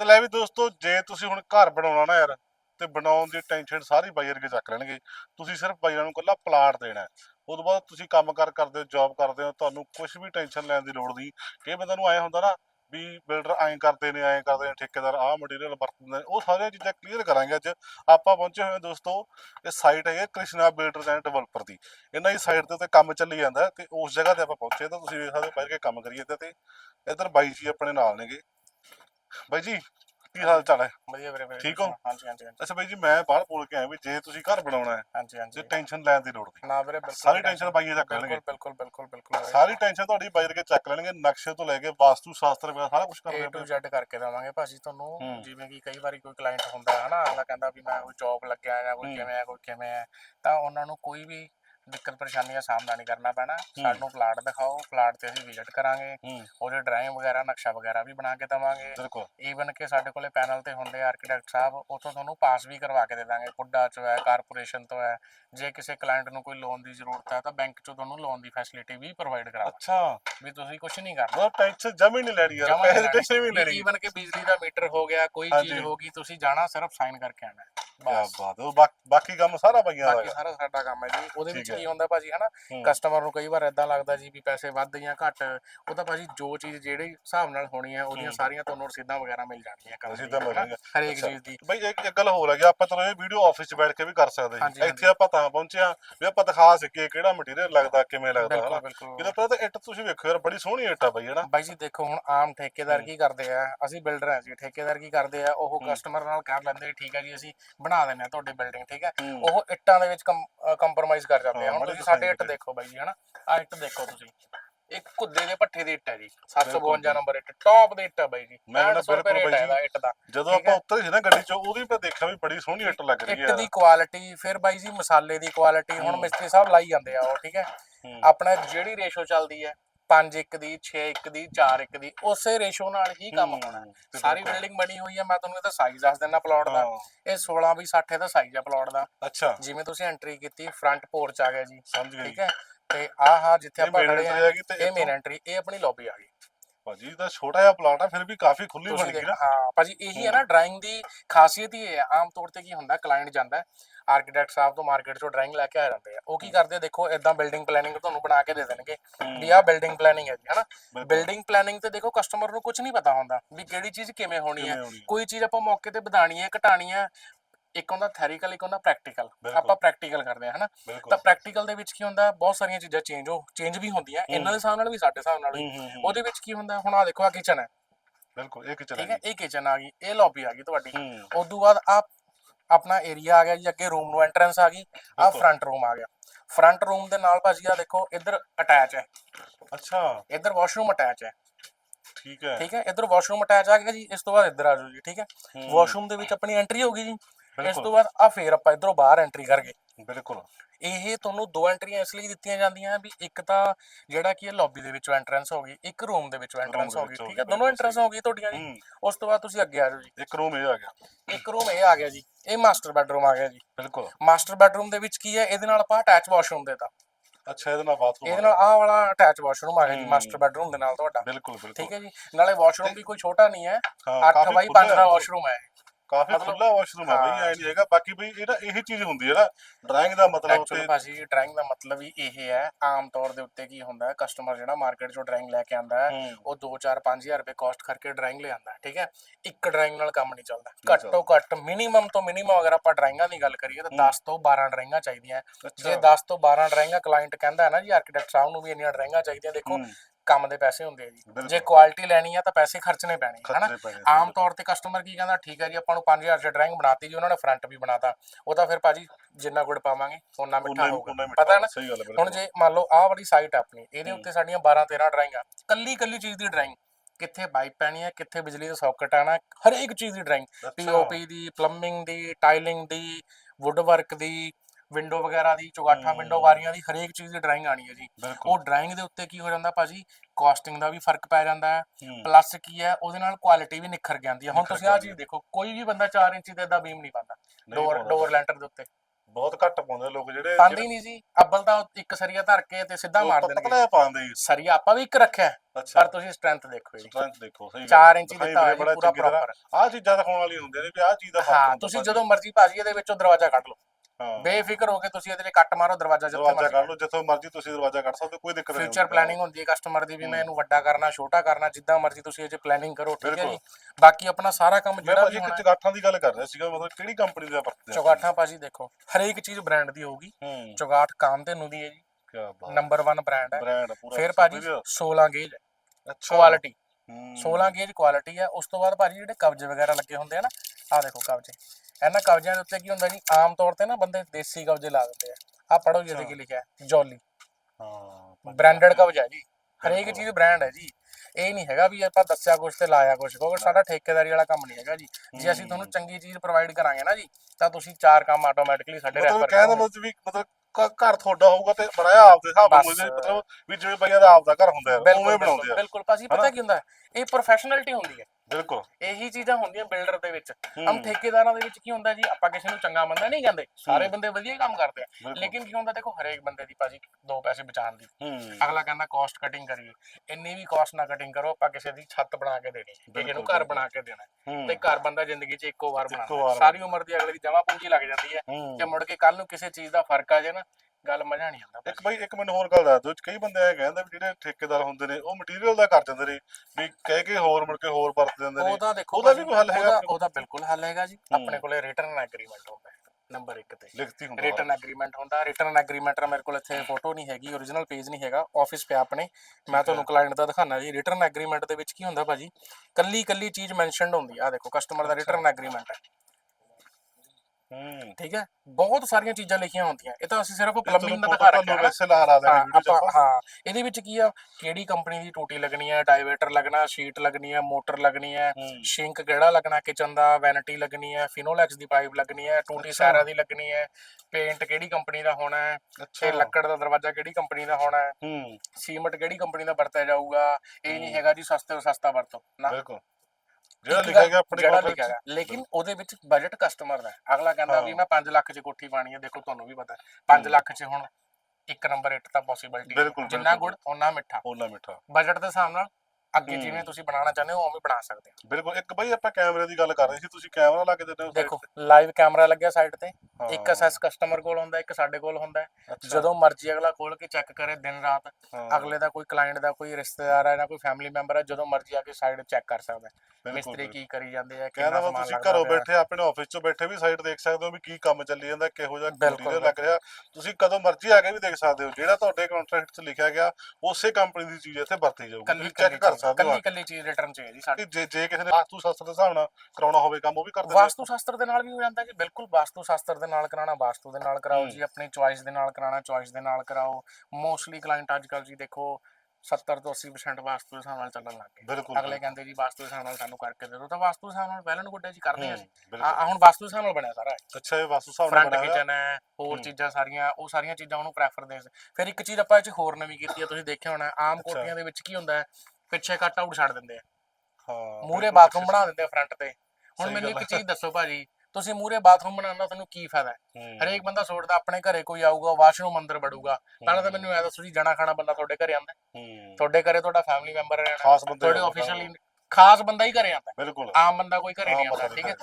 ਤੇ ਲੈ ਵੀ ਦੋਸਤੋ, ਜੇ ਤੁਸੀਂ ਹੁਣ ਘਰ ਬਣਾਉਣਾ ਨਾ ਯਾਰ, ਤੇ ਬਣਾਉਣ ਦੀ ਟੈਨਸ਼ਨ ਸਾਰੀ ਬਾਈ ਵਰਗੇ ਚੱਕ ਲੈਣਗੇ। ਤੁਸੀਂ ਸਿਰਫ ਬਾਈਆਂ ਨੂੰ ਕੱਲਾ ਪਲਾਟ ਦੇਣਾ ਹੈ। ਉਸ ਤੋਂ ਬਾਅਦ ਤੁਸੀਂ ਕੰਮ ਕਾਰ ਕਰਦੇ ਹੋ ਜੌਬ ਕਰਦੇ ਹੋ, ਤੁਹਾਨੂੰ ਕੁਝ ਵੀ ਟੈਨਸ਼ਨ ਲੈਣ ਦੀ ਲੋੜ ਨਹੀਂ। ਕਈ ਬੰਦਾ ਨੂੰ ਐ ਹੁੰਦਾ ਨਾ ਵੀ ਬਿਲਡਰ ਐਂ ਕਰਦੇ ਨੇ, ਐਂ ਕਰਦੇ ਨੇ, ਠੇਕੇਦਾਰ ਆਹ ਮਟੀਰੀਅਲ ਵਰਤਦੇ ਨੇ, ਉਹ ਸਾਰੀਆਂ ਚੀਜ਼ਾਂ ਕਲੀਅਰ ਕਰਾਂਗੇ ਅੱਜ। ਆਪਾਂ ਪਹੁੰਚੇ ਹੋਏ ਹਾਂ ਦੋਸਤੋ, ਇਹ ਸਾਈਟ ਹੈ ਕ੍ਰਿਸ਼ਨਾ ਬਿਲਡਰਸ ਐਂਡ ਡਿਵੈਲਪਰ ਦੀ। ਇਹਨਾਂ ਦੀ ਸਾਈਟ ਦੇ ਉੱਤੇ ਕੰਮ ਚੱਲੀ ਜਾਂਦਾ ਤੇ ਉਸ ਜਗ੍ਹਾ ਤੇ ਆਪਾਂ ਪਹੁੰਚੇ ਤਾਂ ਤੁਸੀਂ ਵੇਖ ਸਕਦੇ ਹੋ ਬੈਠ ਕੇ ਕੰਮ ਕਰੀਏ ਤੇ ਤੇ। ਇੱਧਰ ਬਾਈ ਜੀ ਆਪਣੇ ਨਾਲ ਨੇਗੇ। ਬਾਈ ਜੀ ਕੀ ਹਾਲ ਚਾਲ ਹੈ? ਵਧੀਆ ਵੀਰੇ ਵੀਰੇ ਠੀਕ ਹੋ? ਹਾਂਜੀ ਹਾਂਜੀ ਹਾਂਜੀ। ਅੱਛਾ ਬਾਈ ਜੀ ਮੈਂ ਬਾਹਰ ਬੋਲ ਕੇ ਆਇਆ ਵੀ ਜੇ ਤੁਸੀਂ ਘਰ ਬਣਾਉਣਾ ਹੈ ਹਾਂਜੀ ਤੇ ਹਾਂਜੀ ਟੈਨਸ਼ਨ ਲੈਣ ਦੀ ਲੋੜ ਨਹੀਂ। ਨਾ ਵੀਰੇ ਬਿਲਕੁਲ ਸਾਰੀ ਟੈਨਸ਼ਨ ਬਾਈਏ ਚੱਕ ਲੈਣਗੇ ਬਿਲਕੁਲ ਬਿਲਕੁਲ ਬਿਲਕੁਲ। ਸਾਰੀ ਟੈਨਸ਼ਨ ਤੁਹਾਡੀ ਬਾਈ ਕੇ ਚੱਕ ਲੈਣਗੇ ਨਕਸ਼ੇ ਤੋਂ ਲੈ ਕੇ ਵਾਸਤੂ ਸ਼ਾਸਤਰ ਵਗੈਰਾ ਸਾਰਾ ਕੁਝ ਕਰਦੇ to ਪਏ Z ਕਰਕੇ ਦੇਵਾਂਗੇ ਭਾਜੀ ਹੂੰ। ਤੁਹਾਨੂੰ ਜਿਵੇਂ ਕਿ ਕਈ ਵਾਰੀ ਕੋਈ ਕਲਾਇੰਟ ਹੁੰਦਾ ਹੈ ਹਨਾ ਅਗਲਾ ਕਹਿੰਦਾ ਵੀ ਮੈਂ ਕੋਈ ਜੌਬ ਲੱਗਿਆ ਜਾਂ ਕੋਈ ਹੂੰ। ਕਿਵੇਂ ਹੈ ਕੋਈ ਕਿਵੇਂ ਹੈ। ਤਾਂ ਉਹਨਾਂ ਨੂੰ ਕੋਈ ਵੀ ਦਿੱਕਤ ਪਰੇਸ਼ਾਨੀ ਦਾ ਸਾਹਮਣਾ ਨਹੀਂ ਕਰਨਾ ਪੈਣਾ। ਸਾਨੂੰ ਪਲਾਟ ਦਿਖਾਓ ਪਲਾਟ ਤੇ ਅਸੀਂ ਵਿਜ਼ਿਟ ਕਰਾਂਗੇ। ਉਹਦੇ ਡਰਾਇੰਗ ਵਗੈਰਾ ਨਕਸ਼ਾ ਵਗੈਰਾ ਵੀ ਬਣਾ ਕੇ ਦੇਵਾਂਗੇ। ਬਿਲਕੁਲ। ਈਵਨ ਕਿ ਸਾਡੇ ਕੋਲੇ ਪੈਨਲ ਤੇ ਹੁੰਦੇ ਆਰਕੀਟੈਕਟ ਸਾਹਿਬ ਉੱਥੋਂ ਤੁਹਾਨੂੰ ਪਾਸ ਵੀ ਕਰਵਾ ਕੇ ਦੇ ਦਾਂਗੇ। ਪੁੱਡਾ ਚੋਂ ਹੈ ਕਾਰਪੋਰੇਸ਼ਨ ਤੋਂ ਹੈ। ਜੇ ਕਿਸੇ ਕਲਾਇੰਟ ਨੂੰ ਕੋਈ ਲੋਨ ਦੀ ਜ਼ਰੂਰਤ ਹੈ ਤਾਂ ਬੈਂਕ ਚੋਂ ਤੁਹਾਨੂੰ ਲੋਨ ਦੀ ਫੈਸਿਲਿਟੀ ਵੀ ਪ੍ਰੋਵਾਈਡ ਕਰਾਵਾਂਗੇ ਅੱਛਾ। ਵੀ ਤੁਸੀਂ ਕੁਝ ਨਹੀਂ ਕਰਨਾ। ਮਤਲਬ ਟੈਨਸ਼ਨ ਜਮੀ ਨਹੀਂ ਲੈਣੀ ਯਾਰ ਪੈਸੇ ਟੈਨਸ਼ਨ ਵੀ ਨਹੀਂ ਲੈਣੀ। ਈਵਨ ਕਿ ਬਿਜਲੀ ਦਾ ਮੀਟਰ ਹੋ ਗਿਆ ਕੋਈ। ਚੀਜ਼ ਹੋ ਗਈ ਤੁਸੀਂ ਜਾਣਾ ਸਿਰਫ ਸਾਈਨ ਕਰਕੇ ਆਣਾ। ਕਿਆ ਬਸ ਬਾਤ ਹੈ ਉਹ ਬਾਕ- ਬਾਕੀ ਕੰਮ ਸਾਰਾ ਬਾਈਆਂ ਦਾ ਬਾਕੀ ਹੈ ਸਾਰਾ ਸਾਡਾ ਕੰਮ ਹੈ ਜੀ ਉਹਦੇ ਵਿੱਚ ਠੀਕ ਹੈ। ਕੀ ਹੁੰਦਾ ਭਾਜੀ ਹਨਾ ਹੂੰ। ਕਸਟਮਰ ਨੂੰ ਕਈ ਵਾਰ ਇਦਾਂ ਲੱਗਦਾ ਜੀ ਵੀ ਪੈਸੇ ਵੱਧ ਜਾਂ ਘੱਟ ਉਹ ਤਾਂ ਭਾਜੀ ਜੋ ਚੀਜ਼ ਜਿਹੜੇ ਹਿਸਾਬ ਨਾਲ ਹੋਣੀ ਹੈ ਉਹਦੀਆਂ ਹੂੰ। ਸਾਰੀਆਂ ਤੁਹਾਨੂੰ ਰਸੀਦਾਂ ਵਗੈਰਾ ਮਿਲ ਜਾਣਗੀਆਂ ਕਰਨ ਰਸੀਦਾਂ ਦੀਆਂ, ਮਿਲ ਹਨਾ? ਜਾਣਗੀਆਂ। ਹਰੇਕ ਅੱਛਾ। ਚੀਜ਼ ਦੀ ਬਈ ਇੱਕ ਇੱਕ ਗੱਲ ਹੋਰ ਹੈ ਕਿ ਆਪਾਂ ਚਲੋ ਇਹ ਵੀਡੀਓ ਆਫਿਸ 'ਚ ਬੈਠ ਕੇ ਵੀ ਕਰ ਸਕਦੇ ਹਾਂ ਹਾਂਜੀ। ਇੱਥੇ ਆਪਾਂ ਤਾਂ ਪਹੁੰਚੇ ਆ ਵੀ ਆਪਾਂ ਦਿਖਾ ਸਕੀਏ ਕਿਹੜਾ ਮਟੀਰੀਅਲ ਲੱਗਦਾ ਕਿਵੇਂ ਲੱਗਦਾ ਬਿਲਕੁਲ ਹਨਾ ਬਿਲਕੁਲ ਇਹਦਾ ਪਹਿਲਾਂ ਤਾਂ ਇੱਟ ਤੁਸੀਂ ਵੇਖੋ ਯਾਰ ਬੜੀ ਸੋਹਣੀ ਇੱਟ ਆ ਬਈ ਹਨਾ ਬਾਈ ਜੀ ਦੇਖੋ ਹੁਣ ਆਮ ਠੇਕੇਦਾਰ ਹੂੰ। ਕੀ ਕਰਦੇ ਆ ਅਸੀਂ ਬਿਲਡਰ ਆ ਜੀ ਠੇਕੇਦਾਰ ਕੀ ਕਰਦੇ ਆ ਉਹ ਹੂੰ। ਕਸਟਮਰ ਨਾਲ ਕਰ ਲੈਂਦੇ ਠੀਕ ਹੈ ਜੀ ਅਸੀਂ ਬਣਾ ਦਿੰਦੇ ਆ ਤੁਹਾਡੀ ਬਿਲਡਿੰਗ ਠੀਕ ਹੈ। ਉਹ ਇੱਟਾਂ ਦੇ ਵਿੱਚ ਕੰਪਰੋਮਾਈਜ਼ ਕਰ ਜਾਂਦੇ ਆ ਹੁਣ ਤੁਸੀਂ ਸਾਡੇ ਇੱਟ ਦੇਖੋ ਬਾਈ ਜੀ ਹਨਾ ਆ ਇੱਟ ਦੇਖੋ ਤੁਸੀਂ ਇੱਕ ਕੁੱਦੇ ਦੇ ਪੱਠੇ ਦੀ ਇੱਟ ਹੈ ਜੀ ਬਿਲਕੁਲ 752 ਨੰਬਰ ਇੱਟ ਟੌਪ ਦੀ ਇੱਟ ਹੈ ਬਾਈ ਜੀ ਮੈਂ ਕਹਿੰਦਾ 65 ਰੁਪਏ ਬਿਲਕੁਲ ਬਾਈ ਜੀ। ਇੱਟ ਦਾ ਜਦੋਂ ਆਪਾਂ। ਉੱਤਰੇ ਸੀ ਨਾ ਗੱਡੀ 'ਚ ਉਹਦੀ ਮੈਂ ਦੇਖਿਆ ਵੀ ਬੜੀ ਸੋਹਣੀ ਇੱਟ ਲੱਗ ਰਹੀ ਇੱਟ ਹੈ ਦੀ ਕੁਆਲਿਟੀ ਫਿਰ ਬਾਈ ਜੀ ਮਸਾਲੇ ਦੀ ਕੁਆਲਿਟੀ ਹੁਣ। ਮਿਸਤਰੀ ਸਾਹਿਬ ਲਾਈ ਜਾਂਦੇ ਆ ਉਹ ਠੀਕ ਹੈ ਹੂੰ। ਆਪਣਾ ਜਿਹੜੀ ਰੇਸ਼ੋ ਚੱਲਦੀ ਹੈ 5 1 ਦੀ 6 1 ਦੀ 4 1 ਦੀ ਉਸੇ ਰੇਸ਼ੋ ਨਾਲ ਹੀ ਕੰਮ ਹੂੰ, ਹੋਣਾ ਤੇ ਸਾਰੀ। ਬਿਲਡਿੰਗ ਬਣੀ ਹੋਈ ਹੈ ਮੈਂ ਤੁਹਾਨੂੰ ਇਹਦਾ ਸਾਈਜ਼ ਦੱਸ ਦਿੰਦਾ ਪਲਾਟ ਦਾ। ਹਾਂ, ਇਹ 16 ਵੀ 60 ਦਾ ਸਾਈਜ਼ ਹੈ ਪਲਾਟ ਦਾ। ਅੱਛਾ। ਜਿਵੇਂ ਤੁਸੀਂ ਐਂਟਰੀ ਕੀਤੀ ਫਰੰਟ ਪੋਰਚ ਆ ਗਿਆ ਜੀ। ਸਮਝ ਗਈ। ਠੀਕ ਹੈ? ਤੇ ਆਹ ਹਾਂ ਜਿੱਥੇ ਆਪਾਂ ਖੜੇ ਆ ਇਹ ਮੇਨ ਐਂਟਰੀ ਇਹ ਆਪਣੀ ਲੌਬੀ ਆ ਗਈ। ਭਾਜੀ ਦਾ ਛੋਟਾ ਜਿਹਾ ਪਲਾਟ ਆ ਫਿਰ ਵੀ ਕਾਫੀ ਖੁੱਲੀ ਬਣ ਗਈ ਨਾ। ਹਾਂ ਭਾਜੀ ਇਹੀ ਹੈ ਨਾ ਡਰਾਇੰਗ ਦੀ ਖਾਸੀਅਤ ਹੀ ਹੈ ਆਮ ਤੌਰ ਤੇ ਕੀ ਹੁੰਦਾ ਕਲਾਇੰਟ ਜਾਂਦਾ ਆਰਕੀਟੈਕਟ ਸਾਹਿਬ ਤੋਂ ਮਾਰਕੀਟ ਚੋਂ ਡਰਾਇੰਗ ਲੈ ਕੇ ਆ ਜਾਂਦੇ ਆ। ਉਹ ਕੀ ਕਰਦੇ ਆ ਦੇਖੋ ਇਦਾਂ ਬਿਲਡਿੰਗ ਪਲੈਨਿੰਗ ਤੁਹਾਨੂੰ ਬਣਾ ਕੇ ਦੇ ਦੇਣਗੇ ਵੀ ਆਹ ਬਿਲਡਿੰਗ ਪਲੈਨਿੰਗ ਹੈ ਜੀ ਹਨਾ। ਬਿਲਡਿੰਗ ਪਲੈਨਿੰਗ ਤੇ ਦੇਖੋ ਕਸਟਮਰ ਨੂੰ ਕੁਝ ਨਹੀਂ ਪਤਾ ਹੁੰਦਾ ਵੀ ਕਿਹੜੀ ਚੀਜ਼ ਕਿਵੇਂ ਹੋਣੀ ਹੈ। ਕਿਵੇਂ ਹੋਣੀ ਹੈ। ਕੋਈ ਚੀਜ਼ ਆਪਾਂ ਮੌਕੇ ਤੇ ਵਧਾਣੀ ਹੈ ਘਟਾਣੀ ਹੈ ਇੱਕ ਹੁੰਦਾ ਥੈਰੀਕਲ ਇੱਕ ਹੁੰਦਾ ਪ੍ਰੈਕਟੀਕਲ। ਆਪਾਂ ਪ੍ਰੈਕਟੀਕਲ ਕਰਦੇ ਹਾਂ ਹਨਾ? ਤਾਂ ਪ੍ਰੈਕਟੀਕਲ ਦੇ ਵਿੱਚ ਕੀ ਹੁੰਦਾ ਬਹੁਤ ਸਾਰੀਆਂ ਚੀਜ਼ਾਂ ਚੇਂਜ ਹੋ ਚੇਂਜ ਵੀ ਹੁੰਦੀਆਂ ਇਹਨਾਂ ਦੇ ਹਿਸਾਬ ਨਾਲ ਵੀ ਸਾਡੇ ਹਿਸਾਬ ਨਾਲ ਵੀ। ਉਹਦੇ ਵਿੱਚ ਕੀ ਹੁੰਦਾ ਹੁਣ ਆ ਦੇਖੋ ਆ ਕਿਚਨ ਹੈ। ਬਿਲਕੁਲ ਇੱਕ ਚਲਾ ਠੀਕ ਹੈ ਇਹ ਕਿਚਨ ਆ ਗਈ ਇਹ ਲੌਬੀ ਆ ਗਈ ਤੁਹਾਡੀ। ਉਸ ਤੋਂ ਬਾਅਦ ਆ ਆਪਣਾ ਏਰੀਆ ਆ ਗਿਆ ਜੀ ਅੱਗੇ ਰੂਮ ਨੂੰ ਐਂਟਰੈਂਸ ਆ ਗਈ ਆ। ਫਰੰਟ ਰੂਮ ਆ ਗਿਆ। ਫਰੰਟ ਰੂਮ ਦੇ ਨਾਲ ਭਾਜੀ ਆ ਦੇਖੋ ਇੱਧਰ ਅਟੈਚ ਹੈ। ਅੱਛਾ। ਇੱਧਰ ਵਾਸ਼ਰੂਮ ਅਟੈਚ ਹੈ। ਠੀਕ ਹੈ। ਠੀਕ ਹੈ? ਇੱਧਰ ਵਾਸ਼ਰੂਮ ਅਟੈਚ ਆ ਗਿਆ ਜੀ ਇਸ ਤੋਂ ਬਾਅਦ ਇੱਧਰ ਆ ਜਾਓ ਜੀ ਠੀਕ ਹੂੰ। ਵਾਸ਼ਰੂਮ ਦੇ ਵਿੱਚ ਆਪਣੀ ਐਂਟਰੀ ਹੋ ਗਈ ਜੀ। ਇਸ। ਤੋਂ ਬਾਅਦ ਆ ਫੇਰ ਆਪਾਂ ਇੱਧਰੋਂ ਬਾਹਰ ਐਂਟਰੀ ਕਰ ਗਏ ਬਿਲਕੁਲ। ਇਹ ਤੁਹਾਨੂੰ ਦੋ ਐਂਟਰੀਆਂ ਇਸ ਲਈ ਦਿੱਤੀਆਂ ਜਾਂਦੀਆਂ ਵੀ ਇੱਕ ਤਾਂ ਜਿਹੜਾ ਕੀ ਹੈ ਲੌਬੀ ਦੇ ਵਿੱਚੋਂ ਐਂਟਰੈਂਸ ਹੋ ਗਈ ਇੱਕ ਰੂਮ ਦੇ ਵਿੱਚੋਂ ਐਂਟਰੈਂਸ ਹੋ ਗਈ ਠੀਕ ਹੈ ਦੋਨੋਂ ਐਂਟਰੈਂਸ। ਹੋ ਗਈ ਤੁਹਾਡੀਆਂ ਜੀ। ਉਸ ਤੋਂ ਬਾਅਦ ਤੁਸੀਂ ਅੱਗੇ ਆ ਜਾਓ ਜੀ। ਇੱਕ ਰੂਮ ਇਹ ਆ ਗਿਆ। ਇੱਕ ਰੂਮ ਇਹ ਆ ਗਿਆ ਜੀ। ਇਹ ਮਾਸਟਰ ਬੈਡਰੂਮ ਆ ਗਿਆ ਜੀ। ਬਿਲਕੁਲ। ਮਾਸਟਰ ਬੈਡਰੂਮ ਦੇ ਵਿੱਚ ਕੀ ਹੈ? ਇਹਦੇ ਨਾਲ ਆਪਾਂ ਅਟੈਚ ਵਾਸ਼ਰੂਮ ਦੇਤਾ। ਅੱਛਾ ਇਹਦੇ ਨਾਲ ਬਾਥਰੂਮ ਇਹਦੇ ਨਾਲ ਆਹ ਵਾਲਾ ਅਟੈਚ ਵਾਸ਼ਰੂਮ ਆ ਗਿਆ ਜੀ। ਮਾਸਟਰ ਬੈਡਰੂਮ ਦੇ ਨਾਲ ਤੁਹਾਡਾ। ਬਿਲਕੁਲ ਬਿਲਕੁਲ। ਠੀਕ ਹੈ ਜੀ? ਨਾਲੇ ਵਾਸ਼ਰੂਮ ਵੀ ਕੋਈ ਛੋਟਾ ਨਹੀਂ ਹੈ। ਹਾਂ 8 ਕਾਫੀ ਬਾਈ ਖੁੱਲ੍ਹਾ 5 ਦਾ। ਵਾਸ਼ਰੂਮ ਹੈ। ਕਾਫੀ ਖੁੱਲਾ ਵਾਸ਼ਰੂਮ ਹੈ ਬਈ। ਐ ਨਹੀਂ ਹੈਗਾ। ਬਾਕੀ ਬਈ ਇਹਦਾ ਇਹੀ ਚੀਜ਼ ਹੁੰਦੀ ਹੈ ਨਾ ਡਰਾਇੰਗ ਦਾ ਮਤਲਬ ਐਕਚੁਅਲੀ ਤੇ ਭਾਜੀ ਡਰਾਇੰਗ ਦਾ ਮਤਲਬ ਹੀ ਇਹ ਹੈ ਆਮ ਤੌਰ ਦੇ ਉੱਤੇ ਕੀ ਹੁੰਦਾ ਹੈ ਕਸਟਮਰ ਜਿਹੜਾ ਮਾਰਕੀਟ ਚੋਂ ਡਰਾਇੰਗ ਲੈ ਕੇ ਆਂਦਾ ਹੈ ਉਹ 2-4 5000 ਰੁਪਏ ਕਾਸਟ ਕਰਕੇ ਡਰਾਇੰਗ ਲੈ ਆਂਦਾ ਹੈ ਠੀਕ ਹੈ? ਇੱਕ ਡਰਾਇੰਗ ਨਾਲ ਕੰਮ ਨਹੀਂ ਚੱਲਦਾ। ਘੱਟੋ ਘੱਟ ਮਿਨੀਮਮ ਤੋਂ ਮਿਨੀਮਮ ਅਗਰ ਆਪਾਂ ਡਰਾਇੰਗਾਂ ਦੀ ਗੱਲ ਕਰੀਏ ਤਾਂ ਹੂੰ। 10 ਤੋਂ 12 ਡਰਾਇੰਗਾਂ ਚਾਹੀਦੀਆਂ ਜੇ ਅੱਛਾ। 10 ਤੋਂ 12 ਡਰਾਇੰਗਾਂ ਕਲਾਇੰਟ ਕਹਿੰਦਾ ਹੈ ਨਾ ਜੀ ਆਰਕੀਟੈਕਟ ਸਾਹਿਬ ਨੂੰ ਵੀ ਇੰਨੀਆਂ ਡਰਾਇੰਗਾਂ ਚਾਹੀਦੀਆਂ ਦੇਖੋ ਕੰਮ ਦੇ ਪੈਸੇ ਹੁੰਦੇ ਆ ਜੀ। ਬਿਲਕੁਲ। ਜੇ ਕੁਆਲਿਟੀ ਲੈਣੀ ਆ ਤਾਂ ਪੈਸੇ ਖਰਚਣੇ ਪੈਣੇ ਹਨਾ? ਖਰਚਣੇ ਪੈਣੇ ਆਮ ਤੌਰ ਤੇ ਕਸਟਮਰ ਕੀ ਕਹਿੰਦਾ ਠੀਕ ਹੈ ਜੀ ਆਪਾਂ ਨੂੰ 5000 ਚ ਡਰਾਇੰਗ ਬਣਾਤੀ ਜੀ ਉਹਨਾਂ ਨੇ ਫਰੰਟ ਵੀ ਬਣਾਤਾ। ਉਹ ਤਾਂ ਫਿਰ ਭਾਜੀ ਜਿੰਨਾ ਗੁੜ ਪਾਵਾਂਗੇ ਉਹਨਾਂ ਮਿੱਠਾ ਹੋਊਗਾ। ਪਤਾ ਹੈ ਨਾ? ਸਹੀ ਗੱਲ ਹੈ ਹੁਣ ਜੇ ਮੰਨ ਲਓ ਆਹ ਵਾਲੀ ਸਾਈਟ ਆਪਣੀ ਇਹਦੇ। ਉੱਤੇ ਸਾਡੀਆਂ 12 13 ਡਰਾਇੰਗਾਂ ਕੱਲੀ ਕੱਲੀ ਚੀਜ਼ ਦੀ ਡਰਾਇੰਗ ਕਿੱਥੇ ਪਾਈਪ ਪੈਣੀ ਹੈ ਕਿੱਥੇ ਬਿਜਲੀ ਦਾ ਸੌਕਟ ਆਣਾ ਹਰੇਕ ਚੀਜ਼ ਦੀ ਡਰਾਇੰਗ ਪੀਓਪੀ ਦੀ ਪਲੰਬਿੰਗ ਦੀ ਟਾਈਲਿੰਗ ਦੀ ਵੁੱਡ ਵਰਕ ਦੀ ਵਿੰਡੋ ਵਗੈਰਾ ਦੀ ਚੁਗਾਠਾਂ ਹੂੰ। ਵਿੰਡੋ ਵਾਰੀਆਂ ਦੀ ਹਰੇਕ ਚੀਜ਼ ਦੀ ਡਰਾਇੰਗ ਆਣੀ ਹੈ ਜੀ। ਉਹ ਡਰਾਇੰਗ ਦੇ ਉੱਤੇ ਕੀ ਹੋ ਜਾਂਦਾ ਭਾਜੀ? ਕਾਸਟਿੰਗ ਦਾ ਵੀ ਫ਼ਰਕ ਪੈ ਜਾਂਦਾ ਹੈ। ਹੂੰ, ਪਲੱਸ ਕੀ ਹੈ? ਉਹਦੇ ਨਾਲ ਕੁਆਲਿਟੀ ਵੀ ਨਿਖਰ ਜਾਂਦੀ ਹੈ। ਹੁਣ ਤੁਸੀਂ ਆਹ ਚੀਜ਼ ਦੇਖੋ ਕੋਈ ਵੀ ਬੰਦਾ 4 ਇੰਚੀ ਦਾ ਏਦਾਂ ਬੀਮ ਨਹੀਂ ਪਾਉਂਦਾ। ਡੋਰ। ਡੋਰ ਲੈਂਟਰ ਦੇ ਉੱਤੇ। ਬਹੁਤ ਘੱਟ ਪਾਉਂਦੇ ਲੋਕ ਜਿਹੜੇ ਪਾਉਂਦੇ ਹੀ ਨਹੀਂ ਜੀ। ਅੱਬਲ ਤਾਂ ਇੱਕ ਸਰੀਆ ਧਰ ਕੇ ਤੇ ਸਿੱਧਾ ਮਾਰ ਦੇਣਗੇ ਪਤਲਾ ਪਾਉਂਦੇ ਸਰੀਆ ਆਪਾਂ ਵੀ ਇੱਕ ਰੱਖਿਆ ਹੈ, ਪਰ ਤੁਸੀਂ ਸਟਰੈਂਥ ਦੇਖੋ ਜੀ ਸਟਰੈਂਥ ਦੇਖੋ ਸਹੀ 4 ਇੰਚੀ ਦਿੱਤਾ ਜੀ ਪੂਰਾ ਪ੍ਰੋਪਰ ਆ ਚੀਜ਼ਾਂ ਦਿਖਾਉਣ ਵਾਲੀਆਂ ਹੁੰਦੀਆਂ ਨੇ ਵੀ ਆ ਚੀਜ਼ ਦਾ ਹਾਂ ਤੁਸੀਂ। ਜਦੋਂ ਮਰਜ਼ੀ ਭਾਜੀ ਇਹਦੇ ਵਿੱਚੋਂ ਦਰਵਾਜ਼ਾ ਕੱਢ ਲਓ। ਹਾਂ। ਬੇਫਿਕਰ ਹੋ ਕੇ ਤੁਸੀਂ ਇਹਦੇ 'ਚ ਕੱਟ ਮਾਰੋ ਦਰਵਾਜ਼ਾ ਜਿੱਥੇ ਦਰਵਾਜ਼ਾ ਮਰਜ਼ੀ ਕੱਢ ਲਓ ਜਿੱਥੋਂ ਮਰਜ਼ੀ ਤੁਸੀਂ ਦਰਵਾਜ਼ਾ ਕੱਢ ਸਕਦੇ ਹੋ, ਕੋਈ ਦਿੱਕਤ ਨਹੀਂ ਫਿਊਚਰ। ਪਲੈਨਿੰਗ ਹੁੰਦੀ ਹੈ ਕਸਟਮਰ ਦੀ ਵੀ ਮੈਂ ਇਹਨੂੰ ਵੱਡਾ ਕਰਨਾ ਛੋਟਾ ਕਰਨਾ ਜਿੱਦਾਂ ਮਰਜ਼ੀ ਤੁਸੀਂ ਇਹ 'ਚ ਪਲੈਨਿੰਗ ਕਰੋ ਠੀਕ ਹੈ। ਜੀ? ਬਾਕੀ ਆਪਣਾ ਸਾਰਾ ਕੰਮ ਜਿਹੜਾ ਵੀ ਇੱਕ ਹੋਣਾ ਚਗਾਠਾਂ ਦੀ ਗੱਲ ਕਰ ਰਿਹਾ ਸੀਗਾ ਮਤਲਬ ਕਿਹੜੀ ਕੰਪਨੀ ਦਾ ਵਰਤਦੇ ਆ ਚੌਗਾਠਾਂ ਭਾਜੀ ਦੇਖੋ ਹਰੇਕ ਚੀਜ਼ ਬ੍ਰਾਂਡ ਦੀ ਹੋਊਗੀ। ਚੌਗਾਠ ਕਾਮਧੇਨੂ ਦੀ ਹੈ ਜੀ। ਕੀ ਬਾਤ। ਨੰਬਰ 1 ਬ੍ਰਾਂਡ ਹੈ। ਬ੍ਰਾਂਡ ਪੂਰਾ ਫਿਰ ਭਾਜੀ superior। 16 ਗੇਜ ਅੱਛਾ। ਕੁਆਲਿਟੀ ਹੂੰ। 16 ਗੇਜ ਕੁਆਲਿਟੀ ਹੈ। ਉਸ ਤੋਂ ਬਾਅਦ ਭਾਜੀ ਜਿਹੜੇ ਕਬਜੇ ਵਗੈਰਾ ਲੱਗੇ ਹੁੰਦੇ ਆ ਨਾ ਆਹ ਦੇਖੋ ਕਬਜੇ। ਇਹਨਾਂ ਕਬਜਿਆਂ ਦੇ ਉੱਤੇ ਕੀ ਹੁੰਦਾ ਜੀ? ਆਮ ਤੌਰ ਤੇ ਨਾ ਬੰਦੇ ਦੇਸੀ ਕਬਜੇ ਲਾ ਦਿੰਦੇ ਆ। ਆਹ ਪੜੋ ਜਿਹਦੇ ਕੀ ਲਿਖਿਆ ਜੋਲੀ ਹਾਂ। ਬ੍ਰਾਂਡਡ ਕਬਜਾ ਜੀ। ਹਰੇਕ। ਚੀਜ਼ ਬ੍ਰਾਂਡ ਹੈ ਜੀ। ਇਹ ਨਹੀਂ ਹੈਗਾ ਵੀ ਆਪਾਂ ਦੱਸਿਆ ਕੁਛ ਤੇ ਲਾਇਆ ਕੁਛ ਕਿਉਂਕਿ ਸਾਡਾ ਠੇਕੇਦਾਰੀ ਵਾਲਾ ਕੰਮ ਨਹੀਂ ਹੈਗਾ ਜੀ। ਜੇ ਅਸੀਂ ਤੁਹਾਨੂੰ ਚੰਗੀ ਚੀਜ਼ ਪ੍ਰੋਵਾਈਡ ਕਰਾਂਗੇ ਨਾ ਜੀ ਤਾਂ ਤੁਸੀਂ ਚਾਰ ਕੰਮ ਆਟੋਮੈਟਿਕਲੀ ਸਾਡੇ ਮਤਲਬ ਰੈਫਰ ਕਹਿਣ ਦਾ ਮਤਲਬ ਵੀ ਮਤਲਬ ਘਰ ਤੁਹਾਡਾ ਹੋਊਗਾ ਤੇ ਬਣਾਇਆ ਆਪਦੇ ਹਿਸਾਬ ਨਾਲ ਮਤਲਬ ਵੀ ਜਿਵੇਂ ਬਈਆਂ ਦਾ ਆਪਦਾ ਘਰ ਹੁੰਦਾ ਹੈ ਉਵੇਂ ਬਣਾਉਂਦੇ ਆ। ਬਿਲਕੁਲ। ਭਾਜੀ ਪਤਾ? ਕੀ ਹੁੰਦਾ? ਇਹ ਪ੍ਰੋਫੈਸ਼ਨਲਿਟੀ ਹੁੰਦੀ ਹੈ। ਬਿਲਕੁਲ ਇਹੀ ਚੀਜ਼ਾਂ ਹੁੰਦੀਆਂ ਬਿਲਡਰ ਦੇ ਵਿੱਚ ਹਮ। ਠੇਕੇਦਾਰਾਂ ਦੇ ਵਿੱਚ ਕੀ ਹੁੰਦਾ ਜੀ ਆਪਾਂ ਕਿਸੇ ਨੂੰ ਚੰਗਾ ਬੰਦਾ ਨਹੀਂ ਕਹਿੰਦੇ ਸਾਰੇ। ਬੰਦੇ ਵਧੀਆ ਹੀ ਕੰਮ ਕਰਦੇ ਆ। ਲੇਕਿਨ ਕੀ ਹੁੰਦਾ ਦੇਖੋ ਹਰੇਕ ਬੰਦੇ ਦੀ ਭਾਜੀ ਦੋ ਪੈਸੇ ਬਚਾਉਣ ਦੀ ਅਗਲਾ ਕਹਿੰਦਾ ਕਾਸਟ ਕਟਿੰਗ ਕਰੀਏ ਇੰਨੀ ਵੀ ਕਾਸਟ ਨਾ ਕਟਿੰਗ ਕਰੋ ਆਪਾਂ ਕਿਸੇ ਦੀ ਛੱਤ ਬਣਾ ਕੇ ਦੇਣੀ ਹੈ, ਕਿਸੇ ਨੂੰ ਘਰ। ਬਣਾ ਕੇ ਦੇਣਾ ਤੇ ਘਰ ਬੰਦਾ ਜ਼ਿੰਦਗੀ 'ਚ ਇੱਕੋ ਵਾਰ ਬਣਾਉਂਦਾ। ਸਾਰੀ ਉਮਰ ਦੀ ਅਗਲੇ ਦੀ ਜਮਾ ਪੂੰਜੀ ਲੱਗ ਜਾਂਦੀ ਹੈ ਹੂੰ ਤੇ ਮੁੜ ਕੇ ਕੱਲ ਨੂੰ ਕਿਸੇ ਚੀਜ਼ ਦਾ ਫ਼ਰਕ ਆ ਜੇ ਨਾ ਗੱਲ ਮਜ਼ਾ ਨਹੀਂ ਆਉਂਦਾ ਇੱਕ ਬਈ ਇੱਕ ਮੈਨੂੰ ਹੋਰ ਗੱਲ ਦੱਸ ਦਿਓ ਕਈ ਬੰਦੇ ਇਹ ਕਹਿੰਦੇ ਵੀ ਜਿਹੜੇ ਠੇਕੇਦਾਰ ਹੁੰਦੇ ਨੇ ਉਹ ਮਟੀਰੀਅਲ ਦਾ ਕਰ ਜਾਂਦੇ ਨੇ ਵੀ ਕਹਿ ਕੇ ਹੋਰ ਮੁੜ ਕੇ ਹੋਰ ਵਰਤ ਦਿੰਦੇ ਨੇ। ਉਹਦਾ ਦੇਖੋ ਉਹਦਾ ਵੀ ਕੋਈ ਹੱਲ ਹੈਗਾ? ਉਹਦਾ- ਬਿਲਕੁਲ ਹੱਲ ਹੈਗਾ ਜੀ। ਆਪਣੇ ਕੋਲੇ ਰਿਟਰਨ ਐਗਰੀਮੈਂਟ ਹੁੰਦਾ ਨੰਬਰ 1 ਤੇ। ਲਿਖਤੀ ਹੁੰਦਾ ਰਿਟਰਨ ਐਗਰੀਮੈਂਟ ਹੁੰਦਾ ਰਿਟਰਨ ਐਗਰੀਮੈਂਟ ਦਾ ਮੇਰੇ ਕੋਲ ਇੱਥੇ ਫੋਟੋ ਨਹੀਂ ਹੈਗੀ origignal ਪੇਜ ਨਹੀਂ ਹੈਗਾ ਆਫਿਸ ਪਿਆ ਆਪਣੇ। ਮੈਂ ਤੁਹਾਨੂੰ ਕਲਾਇੰਟ ਦਾ ਦਿਖਾਣਾ ਜੀ। ਰਿਟਰਨ ਐਗਰੀਮੈਂਟ ਦੇ ਵਿੱਚ ਕੀ ਹੁੰਦਾ ਭਾਜੀ? ਕੱਲੀ ਕੱਲੀ ਚੀਜ਼ ਮੈਂਸ਼ਨਡ ਹੁੰਦੀ ਆ। ਦੇਖੋ ਕਸਟਮਰ ਦਾ ਰਿਟਰਨ ਐਗਰੀਮੈਂਟ ਹੈ। ਹੂੰ। ਠੀਕ ਹੈ? ਬਹੁਤ ਸਾਰੀਆਂ ਚੀਜ਼ਾਂ ਲਿਖੀਆਂ ਹੁੰਦੀਆਂ। ਇਹ ਤਾਂ ਅਸੀਂ ਸਿਰਫ ਪਲੰਬਿੰਗ ਦਾ ਦਿਖਾ ਰੱਖਿਆ ਨਾ ਵੈਸੇ ਲਾ ਲਾ ਦੇਣੀ ਹਾਂ ਵੀਡੀਓ ਚ ਆਪਾਂ ਹਾਂ ਇਹਦੇ ਵਿੱਚ ਕੀ ਆ? ਕਿਹੜੀ ਕੰਪਨੀ ਦੀ ਟੂਟੀ ਲੱਗਣੀ ਹੈ? ਡਾਈਵੇਟਰ ਲੱਗਣਾ ਸ਼ੀਟ ਲੱਗਣੀ ਹੈ ਮੋਟਰ ਲੱਗਣੀ ਹੈ ਹੂੰ। ਸ਼ਿੰਕ ਕਿਹੜਾ ਲੱਗਣਾ? ਕਿਚਨ ਦਾ ਵੈਨਿਟੀ ਲੱਗਣੀ ਹੈ ਫਿਨੋਲੈਕਸ ਦੀ ਪਾਈਪ ਲੱਗਣੀ ਹੈ ਟੂਟੀ। ਸੈਰਾ ਦੀ ਲੱਗਣੀ ਹੈ ਪੇਂਟ ਕਿਹੜੀ ਕੰਪਨੀ ਦਾ ਹੋਣਾ ਹੈ? ਤੇ ਲੱਕੜ ਦਾ ਦਰਵਾਜ਼ਾ ਕਿਹੜੀ ਕੰਪਨੀ ਦਾ ਹੋਣਾ ਹੈ? ਹੂੰ। ਸੀਮਟ ਕਿਹੜੀ ਕੰਪਨੀ ਦਾ ਵਰਤਿਆ ਜਾਊਗਾ? ਇਹ ਨਹੀਂ ਹੈਗਾ ਜੀ ਸਸਤੇ ਤੋਂ ਸਸਤਾ ਵਰਤੋ। ਨਾ। ਬਿਲਕੁਲ। ਜਿਹੜਾ ਲਿਖਿਆ ਗਿਆ ਆਪਣੇ ਜਿਹੜਾ ਲਿਖਿਆ ਗਿਆ ਲੇਕਿਨ ਉਹਦੇ ਵਿੱਚ ਬਜਟ ਕਸਟਮਰ ਦਾ ਹੈ। ਅਗਲਾ ਕਹਿੰਦਾ ਵੀ। ਮੈਂ 5 ਲੱਖ 'ਚ ਕੋਠੀ ਪਾਣੀ ਹੈ ਦੇਖੋ ਤੁਹਾਨੂੰ ਵੀ ਪਤਾ 5 ਹੂੰ। ਲੱਖ 'ਚ ਹੁਣ ਇੱਕ ਨੰਬਰ 8 ਤਾਂ ਪੋਸੀਬਿਲਟੀ ਜਿੰਨਾ। ਗੁੜ ਓਨਾ ਮਿੱਠਾ ਉਹਨਾਂ ਮਿੱਠਾ ਬਜਟ ਦੇ ਹਿਸਾਬ ਨਾਲ ਅੱਗੇ। ਜਿਵੇਂ ਤੁਸੀਂ ਬਣਾਉਣਾ ਚਾਹੁੰਦੇ ਹੋ ਉਵੇਂ ਬਣਾ ਸਕਦੇ ਹੋ ਬਿਲਕੁਲ ਇੱਕ ਬਈ ਆਪਾਂ ਕੈਮਰੇ ਦੀ ਗੱਲ ਕਰ ਰਹੇ ਸੀ ਤੁਸੀਂ ਕੈਮਰਾ ਲਾ ਕੇ ਦਿੰਦੇ ਹੋ ਦੇਖੋ ਲਾਈਵ ਕੈਮਰਾ ਲੱਗਿਆ ਸਾਈਡ ਤੇ? ਇੱਕ ਅਸੈਸ ਕਸਟਮਰ ਕੋਲ ਹੁੰਦਾ ਇੱਕ ਸਾਡੇ ਕੋਲ ਹੁੰਦਾ। ਜਦੋਂ ਮਰਜ਼ੀ ਅਗਲਾ ਖੋਲ ਕੇ ਚੈੱਕ ਕਰੇ ਦਿਨ ਰਾਤ ਅਗਲੇ ਦਾ ਕੋਈ ਕਲਾਇੰਟ ਦਾ ਕੋਈ ਰਿਸ਼ਤੇਦਾਰ ਹੈ ਜਾਂ ਕੋਈ ਫੈਮਿਲੀ ਮੈਂਬਰ ਹੈ ਜਦੋਂ ਮਰਜ਼ੀ ਆ ਕੇ ਸਾਈਡ ਚੈੱਕ ਕਰ ਸਕਦਾ। ਹੈ ਮਿਸਤਰੀ। ਕੀ ਕਰੀ ਜਾਂਦੇ ਆ ਕਿੰਨਾ ਸਮਾਨ ਤੁਸੀਂ ਘਰੋਂ। ਬੈਠੇ ਆਪਣੇ ਆਫਿਸ 'ਚ ਬੈਠੇ ਵੀ ਸਾਈਡ ਦੇਖ ਸਕਦੇ ਹੋ ਵੀ ਕੀ ਕੰਮ ਚੱਲੀ ਜਾਂਦਾ ਕਿਹੋ ਜਿਹਾ ਮਟੀਰੀਅਲ ਲੱਗ ਰਿਹਾ। ਤੁਸੀਂ ਕਦੋਂ ਮਰਜ਼ੀ ਆ ਕੇ ਵੀ ਦੇਖ ਸਕਦੇ ਹੋ ਜਿਹੜਾ ਤੁਹਾਡੇ ਕੰਟਰੈਕਟ 'ਚ ਲਿਖਿਆ ਗਿਆ ਉਸੇ ਕੰਪਨੀ ਦੀ ਚੀਜ਼ ਇੱਥੇ ਵਰਤੀ ਜਾਊਗੀ। ਕੱਲੀ ਤੁਸੀਂ ਚੈੱਕ ਕਰ ਸਕਦੇ ਹੋ ਕੱਲੀ ਕੱਲੀ ਚੀਜ਼ ਰਿਟਰਨ ਚ ਹੈ ਜੀ ਸਾਡੇ। ਕਿ ਜੇ ਜੇ ਕਿਸੇ ਨੇ ਵਾਸਤੂ ਸ਼ਾਸਤਰ ਦੇ ਹਿਸਾਬ ਨਾਲ ਕਰਾਉਣਾ ਹੋਵੇ ਕੰਮ ਉਹ ਵੀ ਕਰ ਦਿੰਦੇ ਵਾਸਤੂ ਸ਼ਾਸਤਰ ਦੇ ਨਾਲ ਵੀ ਹੋ ਜਾਂਦਾ ਜੀ ਬਿਲਕੁਲ ਵਾਸਤੂ ਸ਼ਾਸਤਰ ਦੇ ਨਾਲ ਕਰਾਉਣਾ ਵਾਸਤੂ ਦੇ ਨਾਲ ਕਰਾਓ। ਜੀ ਆਪਣੀ ਚੁਆਇਸ ਦੇ ਨਾਲ ਕਰਾਉਣਾ ਚੁਆਇਸ ਦੇ ਨਾਲ ਕਰਾਓ। ਮੋਸਟਲੀ ਕਲਾਇੰਟ ਅੱਜ ਕੱਲ ਜੀ ਦੇਖੋ 70 ਤੋਂ 80% ਵਾਸਤੂ ਦੇ ਹਿਸਾਬ ਨਾਲ ਚੱਲਣ ਲੱਗ ਗਏ। ਅਗਲੇ ਕਹਿੰਦੇ ਜੀ ਵਾਸਤੂ ਦੇ ਹਿਸਾਬ ਨਾਲ ਸਾਨੂੰ ਕਰਕੇ ਦੇ ਦਿਓ ਤਾਂ ਵਾਸਤੂ ਦੇ ਹਿਸਾਬ ਨਾਲ ਵੈਲ ਐਂਡ ਗੁੱਡ ਜੀ ਕਰਦੇ ਆ ਆ ਹੁਣ ਵਾਸਤੂ ਦੇ ਹਿਸਾਬ ਨਾਲ ਬਣਿਆ ਸਾਰਾ ਅੱਛਾ ਇਹ ਵਾਸਤੂ ਹਿਸਾਬ ਨਾਲ ਹੋਇਆ? ਕਿਚਨ ਹੈ ਹੋਰ। ਚੀਜ਼ਾਂ ਸਾਰੀਆਂ ਉਹ ਸਾਰੀਆਂ ਚੀਜ਼ਾਂ ਉਹਨੂੰ ਪ੍ਰੈਫਰ ਦੇ ਫਿਰ ਇੱਕ ਚੀਜ਼ ਆਪਾਂ ਇਹ ਚ ਹੋਰ ਨਵੀਂ ਕੀਤੀ ਹੈ ਤੁਸੀਂ ਦੇਖਿਆ ਹੋਣਾ ਆਮ। ਕੋਠੀਆਂ ਦੇ ਵਿੱਚ ਕੀ ਹੁੰਦਾ ਹੈ ਪਿੱਛੇ ਕੱਟ ਆਊਟ ਛੱਡ ਦਿੰਦੇ ਆ। ਹਾਂ ਮੂਰੇ ਬਾਥਰੂਮ ਬਣਾ ਦਿੰਦੇ ਆ ਫਰੰਟ ਤੇ। ਹੁਣ ਮੈਨੂੰ ਇੱਕ। ਚੀਜ਼ ਦੱਸੋ ਭਾਜੀ ਤੁਸੀਂ ਮੂਰੇ ਬਾਥਰੂਮ ਬਣਾਉਣ ਤੁਹਾਨੂੰ ਕੀ ਫਾਇਦਾ ਹੈ? ਹਰੇਕ ਬੰਦਾ ਸੋਚਦਾ ਆਪਣੇ ਘਰੇ ਕੋਈ ਆਊਗਾ ਵਾਸ਼ਰੂਮ ਅੰਦਰ ਵੜੂਗਾ। ਪਹਿਲਾਂ ਤਾਂ ਮੈਨੂੰ ਐ ਦੱਸੋ ਜੀ ਜਣਾ ਖਾਣਾ ਬੰਦਾ ਤੁਹਾਡੇ ਘਰੇ? ਹੂੰ, ਤੁਹਾਡੇ ਘਰੇ ਤੁਹਾਡਾ ਫੈਮਿਲੀ ਮੈਂਬਰ ਰਹਿਣਾ ਖਾਸ ਬੰਦੇ ਤੁਹਾਡੇ ਆਫੀਸ਼ੀਅਲੀ ਖਾਸ ਬੰਦਾ ਹੀ ਘਰੇ ਆਉਂਦਾ ਹੈ। ਬਿਲਕੁਲ। ਆਮ ਬੰਦਾ ਕੋਈ ਘਰੇ ਨਹੀਂ ਆਉਂਦਾ ਠੀਕ ਹੈ?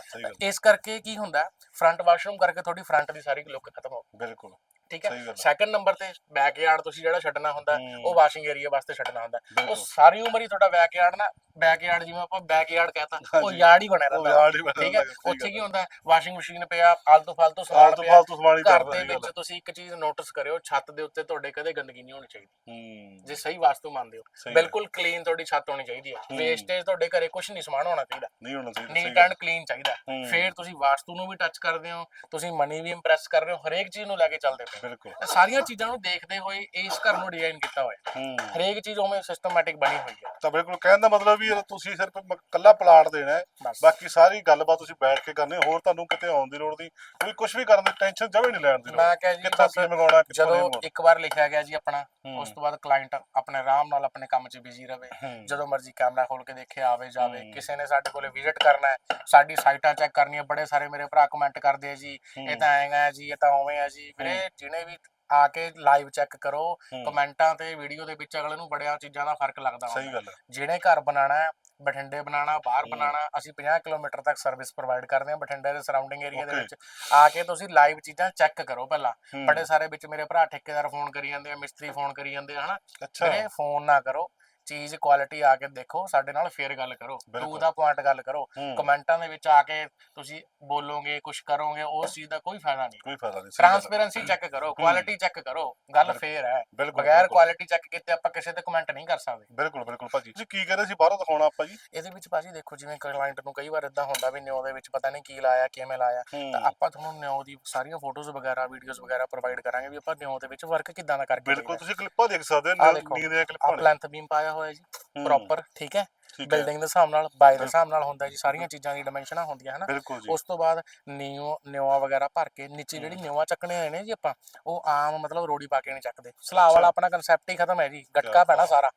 ਇਸ ਕਰਕੇ ਕੀ ਹੁੰਦਾ ਫਰੰਟ ਵਾਸ਼ਰੂਮ ਕਰਕੇ ਤੁਹਾਡੀ ਫਰੰਟ ਦੀ ਸਾਰੀ ਲੁੱਕ ਖਤਮ ਹੋ ਬਿਲਕੁਲ। ਠੀਕ ਹੈ ਸਹੀ ਗੱਲ ਹੈ। ਸੈਕੰਡ ਨੰਬਰ ਤੇ ਬੈਕਯਾਰਡ ਤੁਸੀਂ ਜਿਹੜਾ ਛੱਡਣਾ ਹੁੰਦਾ ਹੈ, ਉਹ ਵਾਸ਼ਿੰਗ ਏਰੀਆ ਵਾਸਤੇ ਛੱਡਣਾ ਹੁੰਦਾ। ਉਹ ਬਿਲਕੁਲ ਸਾਰੀ ਉਮਰ ਹੀ ਤੁਹਾਡਾ ਬੈਕਯਾਰਡ ਨਾ ਬੈਕਯਾਰਡ ਜਿਵੇਂ ਆਪਾਂ ਬੈਕਯਾਰਡ ਕਹਤਾ ਉਹ ਹਾਂਜੀ। ਯਾਰਡ ਹੀ ਬਣਿਆ ਉਹ ਰਹਿੰਦਾ ਯਾਰ ਹੀ ਬਣਾ ਠੀਕ ਹੈ ਉੱਥੇ ਕੀ ਹੁੰਦਾ ਵਾਸ਼ਿੰਗ ਮਸ਼ੀਨ ਪਿਆ ਫਾਲਤੂ ਫਾਲਤੂ ਸਮਾਨ ਪਿਆ ਫਾਲਤੂ ਸਮਾਨ ਹੀ ਘਰ ਚੱਲਦਾ ਦੇ ਵਿੱਚ ਤੁਸੀਂ ਇੱਕ ਚੀਜ਼ ਨੋਟਿਸ ਕਰਿਓ ਛੱਤ ਦੇ ਉੱਤੇ ਤੁਹਾਡੇ ਕਦੇ ਗੰਦਗੀ ਨਹੀਂ ਹੋਣੀ ਚਾਹੀਦੀ ਹੂੰ ਜੇ ਸਹੀ ਵਾਸਤੂ ਮੰਨਦੇ ਹੋ ਸਹੀ ਗੱਲ। ਬਿਲਕੁਲ ਕਲੀਨ ਤੁਹਾਡੀ ਛੱਤ ਹੋਣੀ ਚਾਹੀਦੀ ਹੈ ਹੂੰ। ਵੇਸਟੇਜ ਤੁਹਾਡੇ ਘਰੇ ਕੁਝ ਨਹੀਂ ਸਮਾਨ ਹੋਣਾ ਚਾਹੀਦਾ ਨਹੀਂ ਹੋਣਾ ਚਾਹੀਦਾ ਨੀਟ। ਐਂਡ ਕਲੀਨ ਚਾਹੀਦਾ ਹੈ। ਫਿਰ ਤੁਸੀਂ ਵਾਸਤੂ ਨੂੰ ਵੀ ਟੱਚ ਕਰਦੇ ਹੋ ਤੁਸੀਂ ਮਨੀ ਵੀ ਇੰਪ੍ਰੈਸ ਕਰ ਰਹੇ ਹੋ ਹਰੇਕ ਚੀਜ਼ ਨੂੰ ਲੈ ਕੇ ਚੱਲਦੇ ਹੋ। ਬਿਲਕੁਲ। ਇਹ ਸਾਰੀਆਂ ਚੀਜ਼ਾਂ ਨੂੰ ਦੇਖਦੇ ਹੋਏ ਇਸ ਘਰ ਨੂੰ ਡਿਜ਼ਾਈਨ ਕੀਤਾ ਹੋਇਆ। ਹੈ। ਹੂੰ ਹਰੇਕ ਚੀਜ਼ ਉਵੇਂ ਸਿਸਟਮੈਟਿਕ ਬਣੀ ਹੋਈ ਹੈ। ਤਾਂ ਬਿਲਕੁਲ ਕਹਿਣ ਦਾ ਮਤਲਬ ਵੀ ਤੁਸੀਂ ਸਿਰਫ ਮ- ਕੱਲਾ ਪਲਾਟ ਦੇਣਾ ਹੈ। ਬਸ। ਬਾਕੀ ਸਾਰੀ ਗੱਲਬਾਤ ਤੁਸੀਂ ਬੈਠ ਕੇ ਕਰਨੀ ਹੈ, ਹੋਰ ਤੁਹਾਨੂੰ ਕਿਤੇ ਆਉਣ ਦੀ ਲੋੜ ਨਹੀਂ। ਕੋਈ ਕੁਝ ਵੀ ਕਰਨ ਦੀ ਟੈਨਸ਼ਨ ਜਮੇ ਨਹੀਂ ਲੈਣ ਦੀ ਲੋੜ। ਮੈਂ ਕਿਹਾ ਜੀ ਕਿੱਥੋਂ ਬਸ ਕੀ ਮੰਗਾਉਣਾ ਕਿੱਥੋਂ ਨਹੀਂ ਜਦੋਂ ਮੰਗਾਉਣਾ। ਇੱਕ ਵਾਰ ਲਿਖਿਆ ਗਿਆ ਜੀ ਆਪਣਾ ਹੂੰ, ਉਸ ਤੋਂ ਬਾਅਦ ਕਲਾਇੰਟ ਆਪਣੇ ਆਰਾਮ ਨਾਲ ਆਪਣੇ ਕੰਮ 'ਚ ਬਿਜ਼ੀ ਰਵੇ। ਹੂੰ, ਜਦੋਂ ਮਰਜ਼ੀ ਕੈਮਰਾ ਖੋਲ ਕੇ ਦੇਖੇ ਆਵੇ ਜਾਵੇ। ਹੂੰ। ਕਿਸੇ ਨੇ ਸਾਡੇ ਕੋਲੇ ਵਿਜ਼ਿਟ ਕਰਨਾ ਹੈ। ਸਾਡੀ ਸਾਈਟਾਂ ਚੈੱਕ ਕਰਨੀਆਂ। ਬੜੇ ਸਾਰੇ ਮੇਰੇ ਭਰਾ ਕਮੈਂਟ ਕਰਦੇ ਆ ਜੀ। ਹੂੰ, ਇਹ ਤਾਂ ਐਂਗਾ ਹੈ ਜੀ ਇਹ ਤਾਂ ਉਵੇਂ ਹੈ ਜੀ। ਵੀਰੇ ਜਿਹਨੇ ਵੀ ਆ ਕੇ ਲਾਈਵ ਚੈੱਕ ਕਰੋ ਕਮੈਂਟਾਂ ਤੇ ਵੀਡੀਓ ਦੇ ਵਿੱਚ ਅਗਲੇ ਨੂੰ ਬੜਿਆਂ ਚੀਜ਼ਾਂ ਦਾ ਫ਼ਰਕ ਲੱਗਦਾ ਸਹੀ ਗੱਲ ਹੈ। ਜਿਹਨੇ ਘਰ ਬਣਾਉਣਾ ਹੈ ਬਠਿੰਡੇ ਬਣਾਉਣਾ ਬਾਹਰ ਹੂੰ। ਬਣਾਉਣਾ ਅਸੀਂ 50 ਕਿਲੋਮੀਟਰ ਤੱਕ ਸਰਵਿਸ ਪ੍ਰੋਵਾਈਡ ਕਰਦੇ ਹਾਂ ਬਠਿੰਡੇ ਦੇ ਸਰਾਊਂਡਿੰਗ ਏਰੀਆ ਦੇ. ਵਿੱਚ। ਆ ਕੇ ਤੁਸੀਂ ਲਾਈਵ ਚੀਜ਼ਾਂ ਚੈੱਕ ਕਰੋ ਪਹਿਲਾਂ। ਬੜੇ ਸਾਰੇ ਵਿੱਚ ਮੇਰੇ ਭਰਾ ਠੇਕੇਦਾਰ ਫੋਨ ਕਰੀ ਜਾਂਦੇ ਆ ਮਿਸਤਰੀ ਫੋਨ ਕਰੀ ਜਾਂਦੇ ਆ ਹਨਾ? ਅੱਛਾ। ਫੋਨ ਨਾ ਕਰੋ। ਚੀਜ਼ ਕੁਆਲਿਟੀ ਆ ਕੇ ਦੇਖੋ ਸਾਡੇ ਨਾਲ ਫੇਰ ਗੱਲ ਕਰੋ। ਟੂ। ਦਾ ਪੁਆਇੰਟ ਗੱਲ ਕਰੋ। ਕਮੈਂਟਾਂ ਦੇ ਵਿੱਚ ਆ ਕੇ ਤੁਸੀਂ ਬੋਲੋਗੇ ਕੁਝ ਕਰੋਗੇ ਉਸ ਚੀਜ਼ ਦਾ ਕੋਈ ਫਾਇਦਾ ਨਹੀਂ। ਕੋਈ ਫਾਇਦਾ ਨਹੀਂ। ਟ੍ਰਾਂਸਪੇਰੈਂਸੀ ਚੈੱਕ ਕਰੋ ਕੁਆਲਿਟੀ ਚੈੱਕ ਕਰੋ ਗੱਲ। ਫੇਰ ਹੈ। ਬਗੈਰ ਕੁਆਲਿਟੀ ਚੈੱਕ ਕੀਤੇ ਆਪਾਂ ਕਿਸੇ ਤੇ ਕਮੈਂਟ ਨਹੀਂ ਕਰ ਸਕਦੇ। ਬਿਲਕੁਲ ਬਿਲਕੁਲ ਭਾਜੀ। ਤੁਸੀਂ ਕੀ ਕਹਿੰਦੇ ਸੀ ਬਾਹਰੋਂ ਦਿਖਾਉਣਾ ਆਪਾਂ ਜੀ? ਇਹਦੇ ਵਿੱਚ ਭਾਜੀ ਦੇਖੋ ਜਿਵੇਂ ਕਲਾਇੰਟ ਨੂੰ ਕਈ ਵਾਰ ਇਦਾਂ ਹੁੰਦਾ ਵੀ ਨਿਓ ਦੇ ਵਿੱਚ ਪਤਾ ਨਹੀਂ ਕੀ ਲਾਇਆ ਕਿਵੇਂ ਲਾਇਆ। ਤਾਂ ਆਪਾਂ ਤੁਹਾਨੂੰ ਨਿਓ ਦੀ ਸਾਰੀਆਂ ਫੋਟੋਜ਼ ਵਗੈਰਾ ਵੀਡੀਓਜ਼ ਵਗੈਰਾ ਪ੍ਰੋਵਾਈਡ ਕਰਾਂਗੇ ਵੀ ਆਪਾਂ ਨਿਓ ਦੇ ਵਿੱਚ ਵਰਕ ਕਿੱਦਾਂ ਦਾ ਕਰਕੇ ਬਿਲਕੁਲ ਤੁਸੀਂ ਕਲਿੱਪਾਂ ਦੇਖ ਸਕਦੇ ਹੋ ਨੀਂਦ ਦੀਆਂ ਕਲਿੱਪਾਂ ਆਪ ਲੈਂਥ ਬੀਮ ਪਾਇਆ ਹੋਇਆ ਜੀ ਹੂੰ, ਪ੍ਰੋਪਰ ਠੀਕ ਹੈ ਠੀਕ ਹੈ? ਬਿਲਡਿੰਗ ਦੇ ਹਿਸਾਬ ਨਾਲ ਬਾਈ ਦੇ। ਹਿਸਾਬ ਨਾਲ ਹੁੰਦਾ ਜੀ ਸਾਰੀਆਂ ਚੀਜ਼ਾਂ ਦੀ ਡਾਈਮੈਂਸ਼ਨਾਂ ਹੁੰਦੀਆਂ ਹਨਾ। ਬਿਲਕੁਲ ਜੀ। ਉਸ ਤੋਂ ਬਾਅਦ ਨਿਓ ਨਿਓਆ ਵਗੈਰਾ ਭਰ ਕੇ ਨੀਚੇ ਜਿਹੜੀ ਹੂੰ। ਨਿਓਆ ਚੱਕਣੇ ਹੋਏ ਨੇ ਜੀ ਆਪਾਂ ਉਹ ਆਮ ਮਤਲਬ ਰੋੜੀ ਪਾ ਕੇ ਨਹੀਂ ਚੱਕਦੇ। ਅੱਛਾ। ਵਾਲਾ ਆਪਣਾ ਕਨਸੈਪਟ ਹੀ ਖਤਮ ਹੈ ਜੀ ਗਟਕਾ ਪੈਣਾ। ਸਾਰਾ।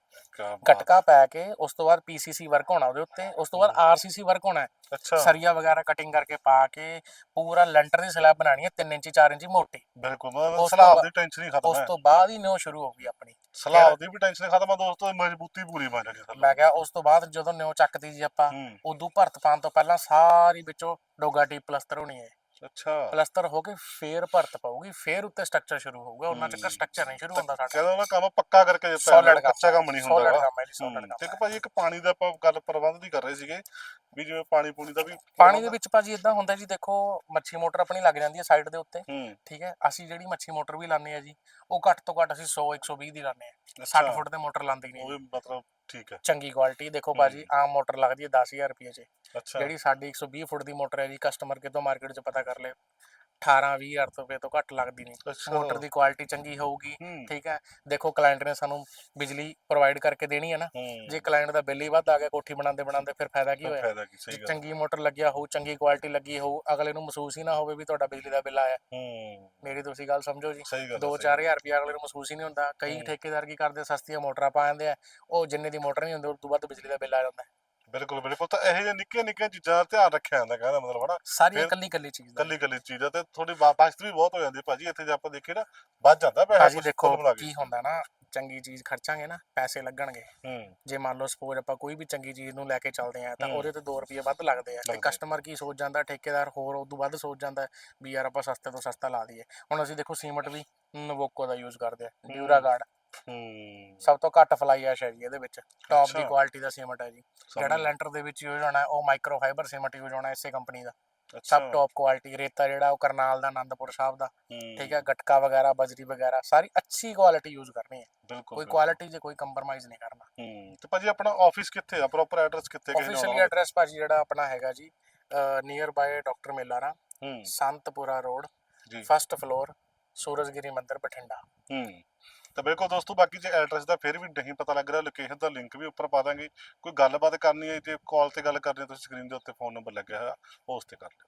ਗਟਕਾ ਪੈ ਕੇ ਉਸ ਤੋਂ ਬਾਅਦ ਪੀਸੀਸੀ ਵਰਕ ਹੋਣਾ ਉਹਦੇ ਉੱਤੇ ਉਸ ਤੋਂ ਬਾਅਦ ਹੂੰ। ਆਰਸੀਸੀ ਵਰਕ ਹੋਣਾ ਹੈ। ਸਰੀਆ ਵਗੈਰਾ ਕਟਿੰਗ ਕਰਕੇ ਪਾ ਕੇ ਪੂਰਾ ਲੈਂਟਰ ਦੀ ਸਲੈਬ ਬਣਾਣੀ ਹੈ 3 ਇੰਚੀ 4 ਇੰਚੀ ਮੋਟੀ। ਬਿਲਕੁਲ ਮਤਲਬ ਉਸ ਸਲਾਬ ਦੀ ਟੈਨਸ਼ਨ ਹੀ ਖਤਮ ਉਸ ਹੈ। ਤੋਂ ਬਾਅਦ ਹੀ ਨਿਓ ਸ਼ੁਰੂ ਹੋਊਗੀ ਆਪਣੀ। ਸਲਾਬ ਦੀ ਵੀ ਟੈਨਸ਼ਨ ਖਤਮ ਆ ਦੋਸਤੋ ਮਜ਼ਬੂਤੀ ਪੂਰੀ ਬਣ ਜਾਣੀ ਮੈਂ ਕਿਹਾ ਉਸ ਤੋਂ ਬਾਅਦ ਜਦੋਂ ਨਿਓ ਚੱਕਦੀ ਜੀ ਆਪਾਂ ਹੂੰ। ਉਦੋਂ ਭਰਤ ਪਾਉਣ ਤੋਂ ਪਹਿਲਾਂ ਸਾਰੀ ਵਿੱਚੋਂ ਡੋਗਾ ਟੀ ਪਲਸਤਰ ਹੋਣੀ ਹੈ। ਅੱਛਾ। ਪਲਸਤਰ ਹੋ ਕੇ ਫੇਰ ਭਰਤ ਪਾਊਗੀ ਫੇਰ ਉੱਤੇ ਸਟਰਕਚਰ ਸ਼ੁਰੂ ਹੋਊਗਾ ਉਹਨਾਂ ਚੱਕਰ। ਸਟਰਕਚਰ ਨਹੀਂ ਸ਼ੁਰੂ ਹੁੰਦਾ ਸਾਡਾ। ਕਹਿੰਦਾ ਉਹਨਾਂ ਕੰਮ ਪੱਕਾ ਕਰਕੇ ਦਿੱਤਾ Solid ਜਾਂਦਾ, ਕੰਮ। ਕੱਚਾ ਕੰਮ ਨਹੀਂ ਹੁੰਦਾ ਸੋਲਿਡ ਗਾ। ਕੰਮ ਹੈ ਜੀ ਹੂੰ, ਸੋਲਿਡ ਤੇ ਕੰਮ ਇੱਕ। ਭਾਜੀ ਇੱਕ ਪਾਣੀ ਦਾ ਆਪਾਂ ਗੱਲ ਪ੍ਰਬੰਧ ਦੀ ਕਰ ਰਹੇ ਸੀਗੇ ਵੀ ਜਿਵੇਂ ਪਾਣੀ ਪੂਣੀ ਦਾ ਵੀ ਪਾਣੀ ਦੇ ਵਿੱਚ ਭਾਜੀ ਇਦਾਂ ਹੁੰਦਾ ਜੀ ਦੇਖੋ ਮੱਛੀ ਮੋਟਰ ਆਪਣੀ ਲੱਗ ਜਾਂਦੀ ਹੈ ਸਾਈਡ ਦੇ ਉੱਤੇ ਹੂੰ। ਠੀਕ ਹੈ? ਅਸੀਂ ਜਿਹੜੀ ਮੱਛੀ ਮੋਟਰ ਵੀ ਲਾਉਂਦੇ ਆ ਜੀ ਉਹ ਘੱਟ ਤੋਂ ਘੱਟ ਅਸੀਂ 100 120 ਦੀ ਲਾਉਂਦੇ ਆ 60 ਅੱਛਾ, ਫੁੱਟ ਦੇ ਮੋਟਰ ਲਾਉਂਦੇ ਨਹੀਂ ਉਹ ਵੀ ਮਤਲਬ ਠੀਕ ਹੈ। ਚੰਗੀ ਕੁਆਲਿਟੀ ਦੇਖੋ ਭਾਜੀ ਆਮ ਮੋਟਰ ਲੱਗਦੀ ਹੈ 10000 ਰੁਪਏ 'ਚ। ਅੱਛਾ। ਜਿਹੜੀ ਸਾਡੀ 120 ਫੁੱਟ ਦੀ ਮੋਟਰ ਹੈ ਜੀ ਕਸਟਮਰ ਕਿਤੋਂ ਮਾਰਕੀਟ 'ਚ ਪਤਾ ਕਰ ਲੈ 18 20000 ਰੁਪਏ ਤੋਂ ਘੱਟ ਲੱਗਦੀ ਨਹੀਂ। ਮੋਟਰ ਦੀ ਕੁਆਲਿਟੀ ਚੰਗੀ ਹੋਊਗੀ ਠੀਕ ਹੈ। ਦੇਖੋ ਕਲਾਇੰਟ ਨੇ ਸਾਨੂੰ ਬਿਜਲੀ ਪ੍ਰੋਵਾਈਡ ਕਰਕੇ ਦੇਣੀ ਹੈ ਨਾ। ਜੇ ਕਲਾਇੰਟ ਦਾ ਬਿੱਲ ਹੀ ਵੱਧ ਆ ਗਿਆ ਕੋਠੀ ਬਣਾਉਂਦੇ ਬਣਾਉਂਦੇ ਫਿਰ ਫਾਇਦਾ ਕੀ ਹੋਇਆ? ਫਾਇਦਾ ਕੀ ਸਹੀ ਜੇ ਗੱਲ। ਚੰਗੀ ਮੋਟਰ ਲੱਗਿਆ ਹੋਊ ਚੰਗੀ ਕੁਆਲਿਟੀ ਲੱਗੀ ਹੋਊ ਅਗਲੇ ਨੂੰ ਮਹਿਸੂਸ ਹੀ ਨਾ ਹੋਵੇ ਵੀ ਤੁਹਾਡਾ ਬਿਜਲੀ ਦਾ ਬਿੱਲ ਆਇਆ। ਮੇਰੀ ਤੁਸੀਂ ਗੱਲ ਸਮਝੋ ਜੀ। ਸਹੀ ਗੱਲ 2-4000 ਰੁਪਏ ਅਗਲੇ ਨੂੰ ਮਹਿਸੂਸ ਹੀ ਨਹੀਂ ਹੁੰਦਾ। ਕਈ। ਠੇਕੇਦਾਰ ਕੀ ਕਰਦੇ ਸਸਤੀਆਂ ਮੋਟਰਾਂ ਪਾ ਜਾਂਦੇ ਆ ਉਹ ਜਿੰਨੇ ਦੀ ਮੋਟਰ ਨਹੀਂ ਹੁੰਦੀ ਉਸ ਤੋਂ ਵੱਧ ਬਿਜਲੀ ਦਾ ਬਿੱਲ ਆ ਜਾਂਦਾ। ਬਿਲਕੁਲ ਬਿਲਕੁਲ। ਤਾਂ ਇਹੋ ਜਿਹੇ ਨਿੱਕੀਆਂ ਨਿੱਕੀਆਂ ਚੀਜ਼ਾਂ ਦਾ ਧਿਆਨ ਰੱਖਿਆ ਜਾਂਦਾ ਕਹਿੰਦਾ ਮਤਲਬ ਹਨਾ। ਸਾਰੀ ਇਕੱਲੀ ਇਕੱਲੀ ਚੀਜ਼। ਦਾ ਕੱਲੀ ਕੱਲੀ ਚੀਜ਼ ਆ ਤੇ ਥੋੜੀ ਬਚਤ ਵੀ ਬਹੁਤ ਹੋ ਜਾਂਦੀ ਹੈ ਭਾਜੀ ਇੱਥੇ ਜੇ ਆਪਾਂ ਦੇਖੀਏ ਨਾ ਵੱਧ ਜਾਂਦਾ ਪੈਸਾ ਭਾਜੀ ਦੇਖੋ ਕੇ। ਹੁੰਦਾ ਨਾ ਚੰਗੀ ਚੀਜ਼ ਖਰਚਾਂਗੇ ਨਾ ਪੈਸੇ ਲੱਗਣਗੇ। ਹੂੰ। ਜੇ ਮੰਨ ਲਓ ਸਪੋਜ਼ ਆਪਾਂ ਕੋਈ ਵੀ ਚੰਗੀ ਚੀਜ਼ ਨੂੰ ਲੈ ਕੇ ਚੱਲਦੇ ਆ ਤਾਂ। ਉਹਦੇ ਤੇ 2 ਰੁਪਏ ਵੱਧ ਲੱਗਦੇ ਆ। ਤੇ। ਕਸਟਮਰ ਕੀ ਸੋਚ ਜਾਂਦਾ ਠੇਕੇਦਾਰ ਹੋਰ ਉਦੋਂ ਵੱਧ ਸੋਚ ਜਾਂਦਾ ਵੀ ਯਾਰ ਆਪਾਂ ਸਸਤੇ ਤੋਂ ਸਸਤਾ ਲਾ ਦਈਏ। ਹੁਣ ਅਸੀਂ ਦੇਖੋ ਸੀਮਟ ਵੀ ਨਵੋਕੋ ਦਾ ਯੂਜ਼ ਕਰਦੇ ਆ ਡਿਊਰਾ ਗਾਰਡ ਹੂੰ ਸਭ ਤੋਂ ਘੱਟ ਫਲਾਈ ਐਸ਼ ਹੈ ਜੀ ਇਹਦੇ ਵਿੱਚ। ਟੌਪ ਦੀ। ਕੁਆਲਿਟੀ ਦਾ ਸੀਮਟ ਹੈ ਜੀ। ਜਿਹੜਾ। ਲੈਂਟਰ ਦੇ ਵਿੱਚ ਯੂਜ਼ ਹੋਣਾ ਉਹ ਮਾਈਕਰੋ ਫਾਈਬਰ ਸੀਮਟ ਯੂਜ਼ ਹੋਣਾ ਇਸੇ ਕੰਪਨੀ ਦਾ। ਸਭ ਟੌਪ ਕੁਆਲਿਟੀ ਰੇਤਾ ਜਿਹੜਾ ਉਹ ਕਰਨਾਲ ਦਾ ਆਨੰਦਪੁਰ ਸਾਹਿਬ ਦਾ। ਠੀਕ ਹੈ ਗਟਕਾ ਵਗੈਰਾ ਬਜਰੀ ਵਗੈਰਾ ਸਾਰੀ ਅੱਛੀ ਕੁਆਲਿਟੀ ਯੂਜ਼ ਕਰਨੀ ਹੈ। ਕੋਈ। ਕੁਆਲਿਟੀ 'ਚ ਕੋਈ ਕੰਪਰਮਾਈਜ਼ ਨਹੀਂ ਕਰਨਾ। ਹੂੰ ਤੇ ਭਾਜੀ ਆਪਣਾ ਆਫਿਸ ਕਿੱਥੇ ਆ? ਪ੍ਰੋਪਰ ਐਡਰੈਸ ਕਿੱਥੇ ਕਿਸੇ ਆਫੀਸ਼ੀਅਲੀ ਆਉਣਾ ਐਡਰੈਸ ਭਾਜੀ ਜਿਹੜਾ ਆਪਣਾ ਹੈਗਾ ਜੀ nearby doctor Melara Santpura road ਜੀ। First floor Surajgiri Mandir Bathinda. ਹੂੰ। ਤਾਂ ਬਿਲਕੁਲ ਦੋਸਤੋ, ਬਾਕੀ ਜੇ ਐਡਰੈਸ ਦਾ ਫਿਰ ਵੀ ਨਹੀਂ ਪਤਾ ਲੱਗ ਰਿਹਾ ਲੋਕੇਸ਼ਨ ਦਾ ਲਿੰਕ ਵੀ ਉੱਪਰ ਪਾ ਦਾਂਗੇ। ਕੋਈ ਗੱਲਬਾਤ ਕਰਨੀ ਹੈ ਜੇ ਕਾਲ ਤੇ ਗੱਲ ਕਰਨੀ ਹੈ ਤੁਸੀਂ ਸਕਰੀਨ ਦੇ ਉੱਤੇ ਫੋਨ ਨੰਬਰ ਲੱਗਿਆ ਹੋਇਆ ਉਸ ਤੇ ਕਰ ਲਿਓ।